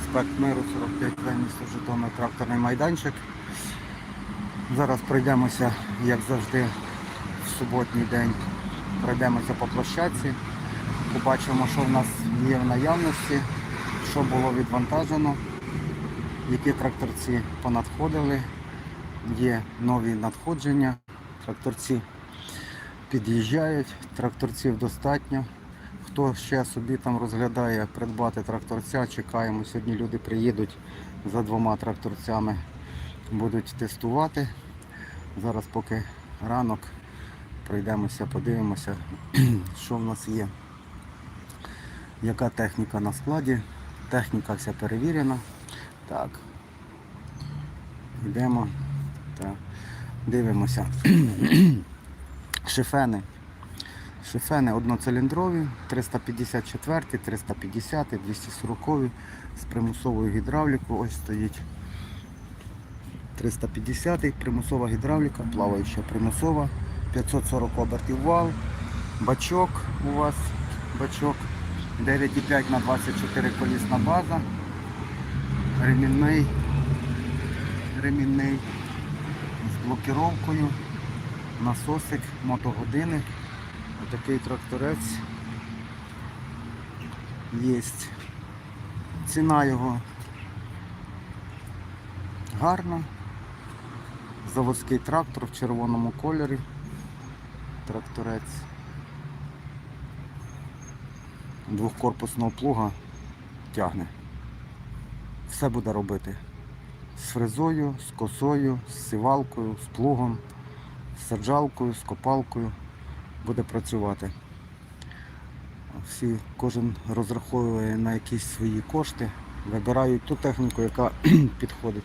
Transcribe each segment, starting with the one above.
проспект Миру, 45 В, місто Житомир, тракторний майданчик. Зараз пройдемося, як завжди, в суботній день. Пройдемося по площадці, побачимо, що в нас є в наявності, що було відвантажено, які тракторці понадходили, є нові надходження, тракторці під'їжджають, тракторців достатньо. Хто ще собі там розглядає придбати тракторця, чекаємо. Сьогодні люди приїдуть за двома тракторцями, будуть тестувати. Зараз поки ранок пройдемося, подивимося, що в нас є. Яка техніка на складі. Техніка вся перевірена. Так. Йдемо. Так. Дивимося. Шифени. Шифени одноциліндрові, 354, 350, 240 з примусовою гідравлікою. Ось стоїть 350 примусова гідравліка, плаваюча примусова, 540 обертів вал, бачок у вас, бачок. 9,5 на 24 колісна база, ремінний, ремінний з блокіровкою, насосик, мотогодини. Отакий тракторець є. Ціна його гарна. Заводський трактор в червоному кольорі. Тракторець. Двохкорпусного плуга тягне. Все буде робити. З фрезою, з косою, з сівалкою, з плугом, з саджалкою, з копалкою буде працювати. Всі, кожен розраховує на якісь свої кошти, вибирають ту техніку, яка підходить.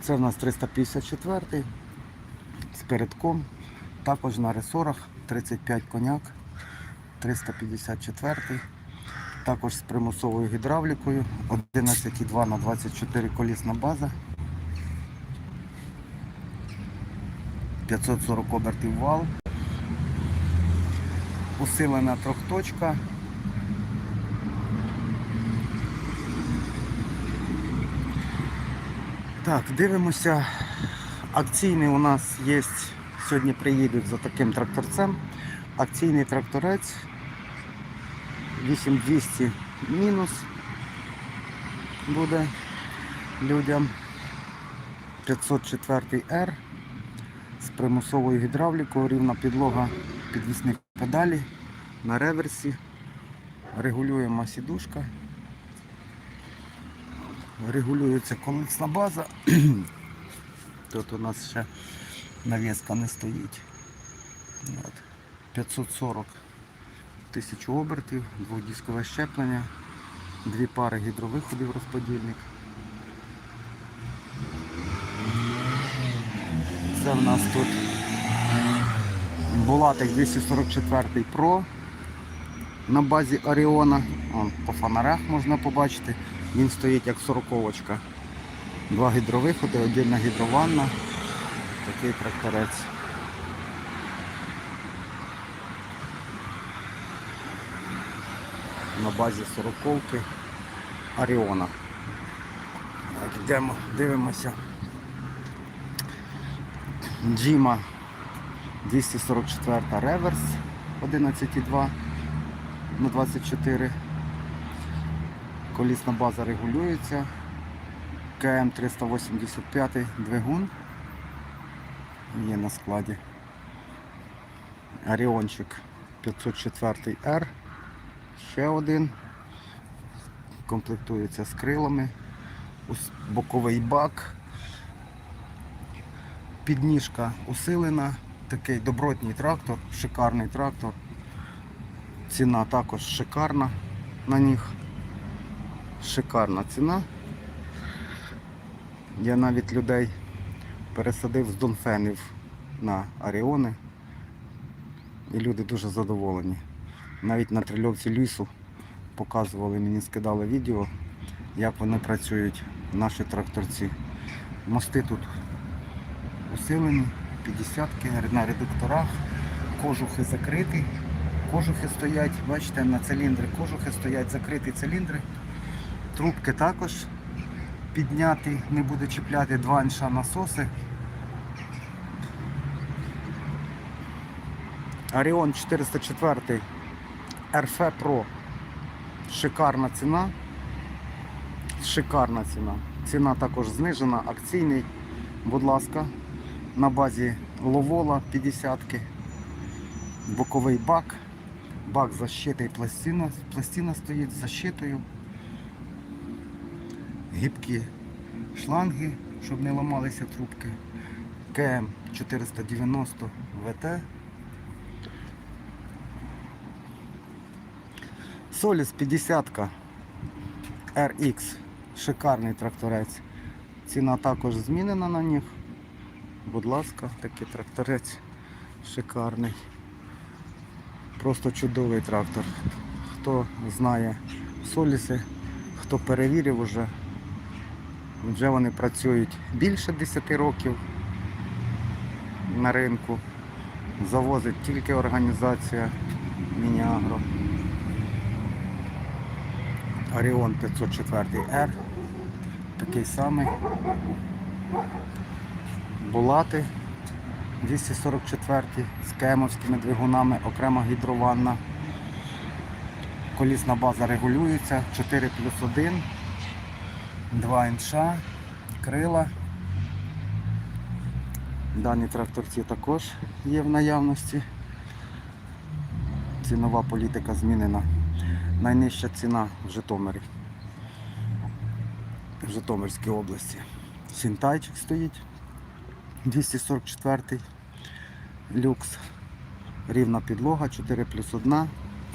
Це в нас 354 з передком, також на ресорах 35 коняк, 354 також з примусовою гідравлікою, 11,2 на 24 колісна база. 540 обертів вал усилена трьохточка. Так, дивимося. Акційний у нас є, сьогодні приїдуть за таким тракторцем. Акційний тракторець 8200 мінус буде людям 504 R з примусовою гідравлікою, рівна підлога підвісних педалі на реверсі. Регулюємо сідушка. Регулюється колесна база. Тут у нас ще навіска не стоїть. От. 540 тисяч обертів, двохдіскове щеплення, дві пари гідровиходів розподільник. Це в нас тут Булатик 244 Pro на базі Оріона. По фонарях можна побачити. Він стоїть як сороковочка. Два гідровиходи, отдільна гідрованна. Такий тракторець. На базі сороковки Оріона. Так, йдемо, дивимося. Джима 244 реверс 11,2 на 24. Колісна база регулюється. КМ 385 двигун. Є на складі. Оріончик 504 R. Ще один. Комплектується з крилами. Боковий бак. Підніжка усилена. Такий добротній трактор, шикарний трактор. Ціна також шикарна на них. Шикарна ціна. Я навіть людей пересадив з Донфенів на Аріони. І люди дуже задоволені. Навіть на трильовці лісу показували, мені скидали відео, як вони працюють, наші тракторці. Мости тут усилені, 50-ки на редукторах, кожухи закриті, кожухи стоять, бачите, на циліндри, кожухи стоять закриті циліндри, трубки також підняти, не буде чіпляти два інша насоси. Оріон 404 RF Pro. Шикарна ціна. Шикарна ціна. Ціна також знижена, акційний. Будь ласка, на базі Ловола 50-ки, боковий бак. Бак защита і пластина. Пластина стоїть з защитою. Гібкі шланги, щоб не ламалися трубки. КМ 490 ВТ. Соліс 50-ка RX. Шикарний тракторець. Ціна також змінена на них. Будь ласка, такий тракторець шикарний. Просто чудовий трактор. Хто знає соліси, хто перевірив уже, вже вони працюють більше 10 років на ринку. Завозить тільки організація Мініагро. Оріон 504R. Такий самий. Булати 244 з кемовськими двигунами, окрема гідрованна. Колісна база регулюється, 4 плюс 1, 2 інша, крила. Дані тракторці також є в наявності. Цінова політика змінена. Найнижча ціна в Житомирі. В Житомирській області. Сінтайчик стоїть. 244 люкс. Рівна підлога, 4 плюс 1,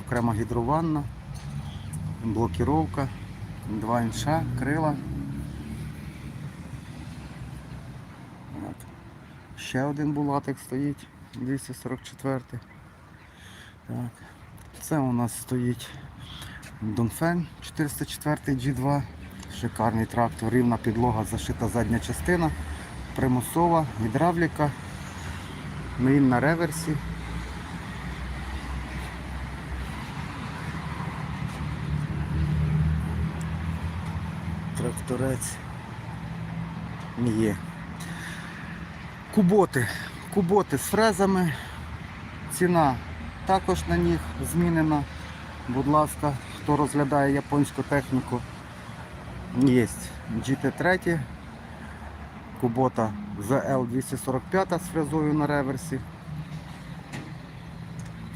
окрема гідрованна, блокіровка, 2 інша, крила. От. Ще один булатик стоїть, 244. Так. Це у нас стоїть Донфен 404 G2. Шикарний трактор, рівна підлога, зашита задня частина, примусова, гідравліка. Він на реверсі. Тракторець є. Куботи. Куботи з фрезами. Ціна також на них змінена. Будь ласка, хто розглядає японську техніку. Є GT3, Кубота ZL245 з фрезою на реверсі.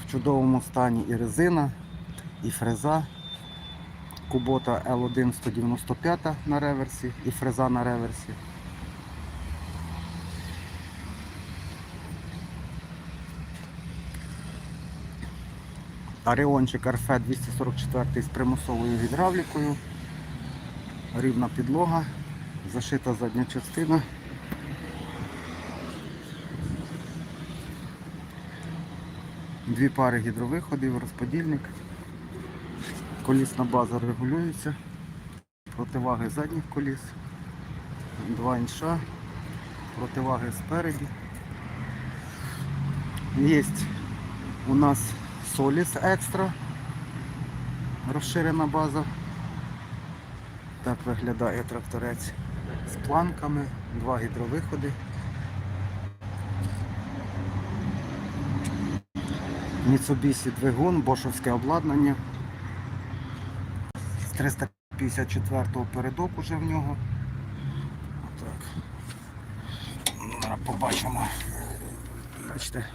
В чудовому стані і резина, і фреза. Кубота L1 195 на реверсі і фреза на реверсі. Оріончик РФ 244 з примусовою гідравлікою. Рівна підлога, зашита задня частина. Дві пари гідровиходів, розподільник. Колісна база регулюється. Противаги задніх коліс. Два інша. Противаги спереді. Є у нас Соліс екстра. Розширена база. Так виглядає тракторець з планками, два гідровиходи. Mitsubishi двигун, бошовське обладнання. З 354-го передок уже в нього. Так. Зараз побачимо. Бачите.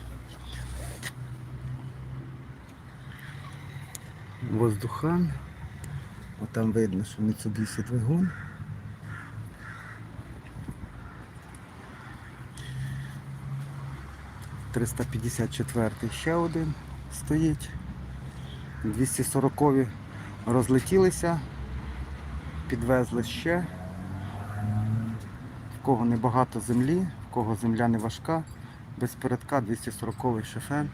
Воздухан. Отам видно, що Mitsubishi двигун. Триста п'ятдесят четвертий ще один стоїть. 240 розлетілися, підвезли ще. В кого небагато землі, в кого земля не важка, без передка 240 шофен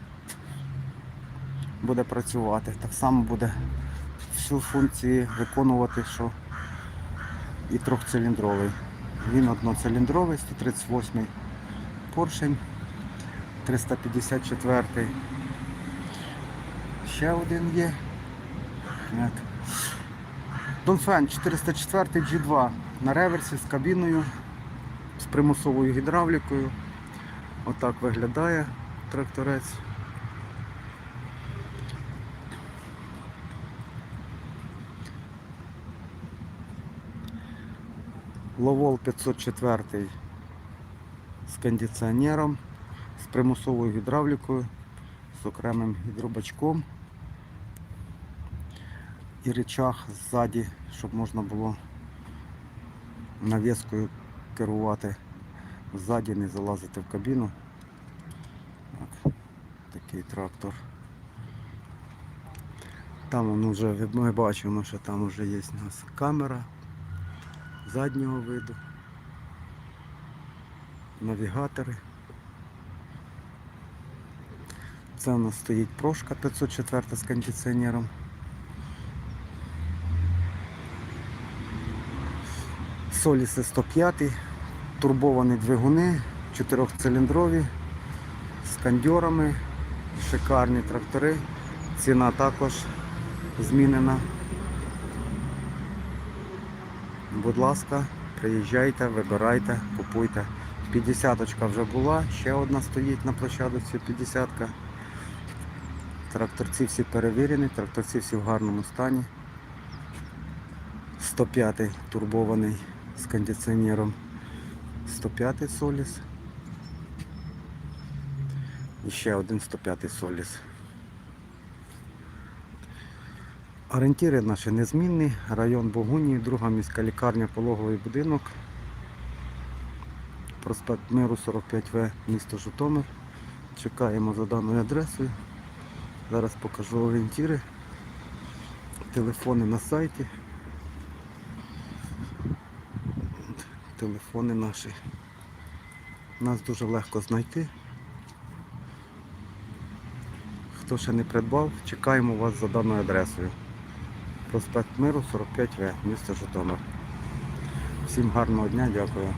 буде працювати. Так само буде всю функції виконувати, що і трьохциліндровий. Він одноциліндровий, 138 поршень, 354 ще один є. Донфен 404 G2. на реверсі з кабіною, з примусовою гідравлікою. Отак виглядає тракторець. Ловол 504 з кондиціонером, з примусовою гідравлікою, з окремим гідробачком і речах ззаді, щоб можна було навіскою керувати ззаді, не залазити в кабіну. Так, такий трактор. Там ну, вже ми бачимо, що там вже є у нас камера заднього виду, навігатори. Це у нас стоїть прошка 504 з кондиціонером. Соліси 105, турбовані двигуни, чотирьохциліндрові, з кондьорами, шикарні трактори. Ціна також змінена. Будь ласка, приїжджайте, вибирайте, купуйте. 50-очка вже була, ще одна стоїть на площадці 50-ка. Тракторці всі перевірені, тракторці всі в гарному стані. 105 турбований з кондиціонером. 105 Соліс. І ще один 105-й Соліс. Орієнтири наші незмінні. Район Богунії, друга міська лікарня, пологовий будинок. Проспект Миру 45В, місто Житомир. Чекаємо за даною адресою. Зараз покажу орієнтири. Телефони на сайті. Телефони наші. Нас дуже легко знайти. Хто ще не придбав, чекаємо вас за даною адресою. Проспект Миру 45В, місто Житомир. Всім гарного дня, дякую.